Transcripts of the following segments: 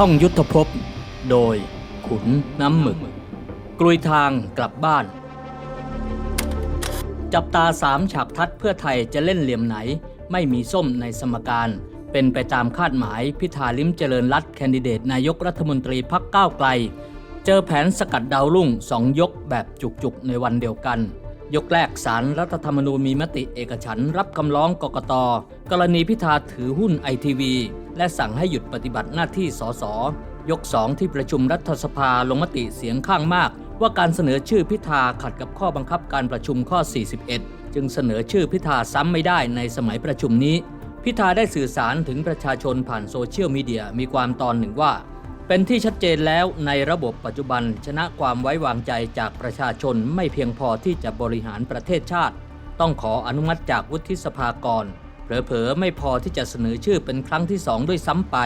ท่องยุทธภพ โดยขุนน้ำหมึก กลุยทางกลับบ้าน จับตาสามฉากทัดเพื่อไทยจะเล่นเหลี่ยมไหน ไม่มีส้มในสมการ เป็นไปตามคาดหมายพิธาลิมเจริญรัตแคนดิเดตนายกรัฐมนตรีพักก้าวไกล เจอแผนสกัดดาวรุ่งสองยกแบบจุกๆในวันเดียวกัน ยกแรกสารรัฐธรรมนูญมีมติเอกฉันรับคำร้องกกต กรณีพิธาถือหุ้นไอทีวีและสั่งให้หยุดปฏิบัติหน้าที่สสยก 2 ที่ประชุมรัฐสภาลงมติเสียงข้างมาก ว่าการเสนอชื่อพิธาขัดกับข้อบังคับการประชุมข้อ 41 จึงเสนอชื่อพิธาซ้ำไม่ได้ในสมัยประชุมนี้ พิธาได้สื่อสารถึงประชาชนผ่านโซเชียลมีเดียมีความตอนหนึ่งว่า เป็นที่ชัดเจนแล้วในระบบปัจจุบันชนะความไว้วางใจจากประชาชนไม่เพียงพอที่จะบริหารประเทศชาติ ต้องขออนุมัติจากวุฒิสภาก่อเผลอๆไม่พอที่จะเสนอชื่อเป็นครั้งที่สองด้วยซ้ำไป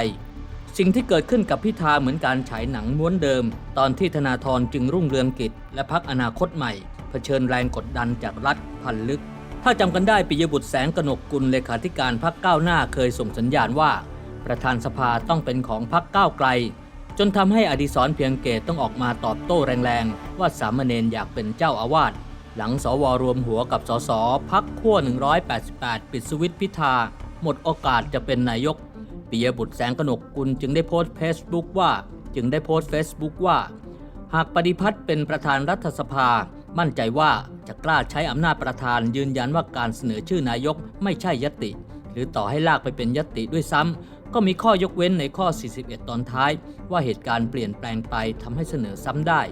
สิ่งที่เกิดขึ้นกับพิธาเหมือนการฉายหนังม้วนเดิม ตอนที่ธนาธรจึงรุ่งเรืองกิจ และพักอนาคตใหม่ เผชิญแรงกดดันจากรัฐพันลึก ถ้าจำกันได้ปิยบุตรแสงกนกกุลเลขาธิการพักก้าวหน้าเคยส่งสัญญาณว่า ประธานสภาต้องเป็นของพักก้าวไกล จนทำให้อดิศรเพียงเกตต้องออกมาตอบโต้แรงๆ ว่าสามเณรอยากเป็นเจ้าอาวาสหลังสวรวมหัวกับสสพักขั้ว 188 ปิดสวิตพิธา หมดโอกาสจะเป็นนายกปิยบุตรแสงกนกกุลจึงได้โพสต์เฟซบุ๊กว่าจึงได้โพสต์เฟซบุ๊กว่า หากปฏิพัฒน์เป็นประธานรัฐสภา มั่นใจว่าจะกล้าใช้อำนาจประธานยืนยันว่าการเสนอชื่อนายกไม่ใช่ยติ หรือต่อให้ลากไปเป็นยติด้วยซ้ำ ก็มีข้อยกเว้นในข้อ 41 ตอนท้าย ว่าเหตุการณ์เปลี่ยนแปลงไปทำให้เสนอซ้ำได้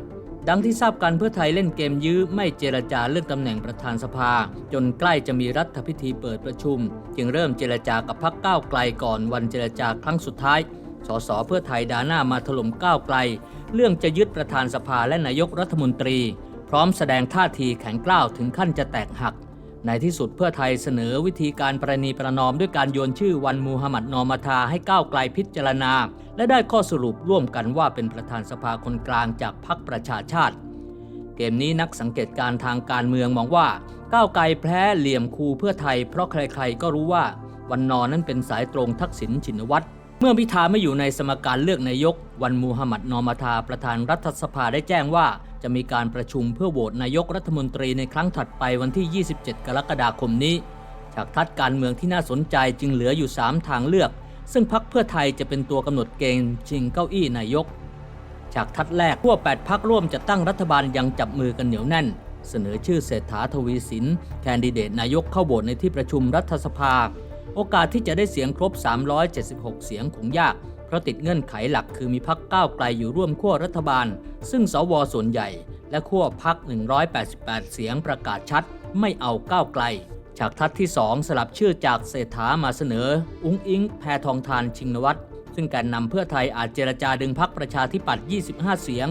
ดังที่ทราบกันเพื่อไทยเล่นเกมยื้อไม่เจรจาเรื่องตำแหน่งประธานสภา จนใกล้จะมีรัฐพิธีเปิดประชุม จึงเริ่มเจรจากับพักก้าวไกลก่อนวันเจรจาครั้งสุดท้ายสสเพื่อไทยดาหน้ามาถล่มก้าวไกล เรื่องจะยึดประธานสภาและนายกรัฐมนตรี พร้อมแสดงท่าทีแข็งกร้าวถึงขั้นจะแตกหัก ในที่สุดเพื่อไทยเสนอวิธีการประนีประนอมด้วยการโยนชื่อวันมูฮัมหมัดนอมาทาให้ก้าวไกลพิจารณา และได้ข้อสรุปร่วมกันว่าเป็นประธานสภาคนกลางจากพรรคประชาชาติ เกมนี้นักสังเกตการณ์ทางการเมืองมองว่า ก้าวไกลแพ้เหลี่ยมคูเพื่อไทยเพราะใครๆก็รู้ว่าวันนอนนั้นเป็นสายตรงทักษิณชินวัตร เมื่อพิธาไม่อยู่ในสมการเลือกนายก วันมูฮัมหมัดนอมาทาประธานรัฐสภาได้แจ้งว่า จะมีการประชุมเพื่อโหวตนายกรัฐมนตรีในครั้งถัดไปวันที่ 27 กรกฎาคมนี้ จากทัดการเมืองที่น่าสนใจจึงเหลืออยู่ 3 ทางเลือก ซึ่งพักเพื่อไทยจะเป็นตัวกำหนดเกณฑ์ชิงเก้าอี้นายก จากทัดแรกขั้ว8 พักร่วมจะตั้งรัฐบาลยังจับมือกันเหนียวแน่น เสนอชื่อเศรษฐาทวีสินแคนดิเดตนายกเข้าโหวตในที่ประชุมรัฐสภา โอกาสที่จะได้เสียงครบ 376 เสียงคงยาก เพราะติดเงื่อนไขหลักคือมีพักก้าวไกลอยู่ร่วมขั้วรัฐบาล ซึ่งสวส่วนใหญ่ และขั้วพัก 188 เสียงประกาศชัด ไม่เอาก้าวไกลจากทัดที่ 2 สลับชื่อจากเศรษฐามาเสนอ อุ้งอิง แพทองทานชิงนวัตรซึ่งการนำเพื่อไทยอาจเจรจาดึงพักประชาธิปัตย์ 25 เสียง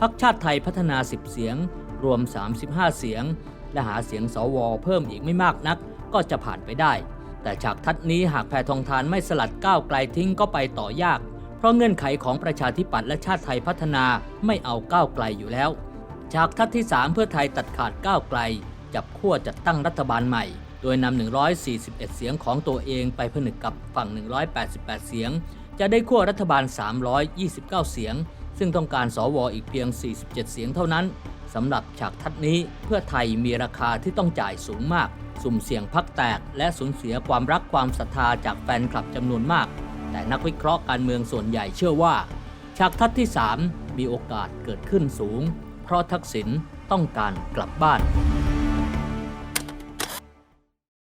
พักชาติไทยพัฒนา 10 เสียง รวม 35 เสียง และหาเสียงสวเพิ่มอีกไม่มากนัก ก็จะผ่านไปได้ แต่ฉากทัดนี้หากแพทองทานไม่สลัดก้าวไกลทิ้งก็ไปต่อยาก เพราะเงื่อนไขของประชาธิปัตย์และชาติไทยพัฒนาไม่เอาก้าวไกลอยู่แล้ว ฉากทัดที่ 3 เพื่อไทยตัดขาดก้าวไกล จับขั้วจัดตั้งรัฐบาลใหม่ โดยนำ 141 เสียงของตัวเองไปผนึกกับฝั่ง 188 เสียง จะได้ขั้วรัฐบาล 329 เสียง ซึ่งต้องการสวอีกเพียง 47 เสียงเท่านั้นสำหรับฉากทัดนี้เพื่อไทยมีราคาที่ต้องจ่ายสูงมาก สุ่มเสี่ยงพักแตก และสูญเสียความรักความศรัทธาจากแฟนคลับจำนวนมาก แต่นักวิเคราะห์การเมืองส่วนใหญ่เชื่อว่า ฉากทัดที่ 3 มีโอกาสเกิดขึ้นสูง เพราะทักษิณต้องการกลับบ้าน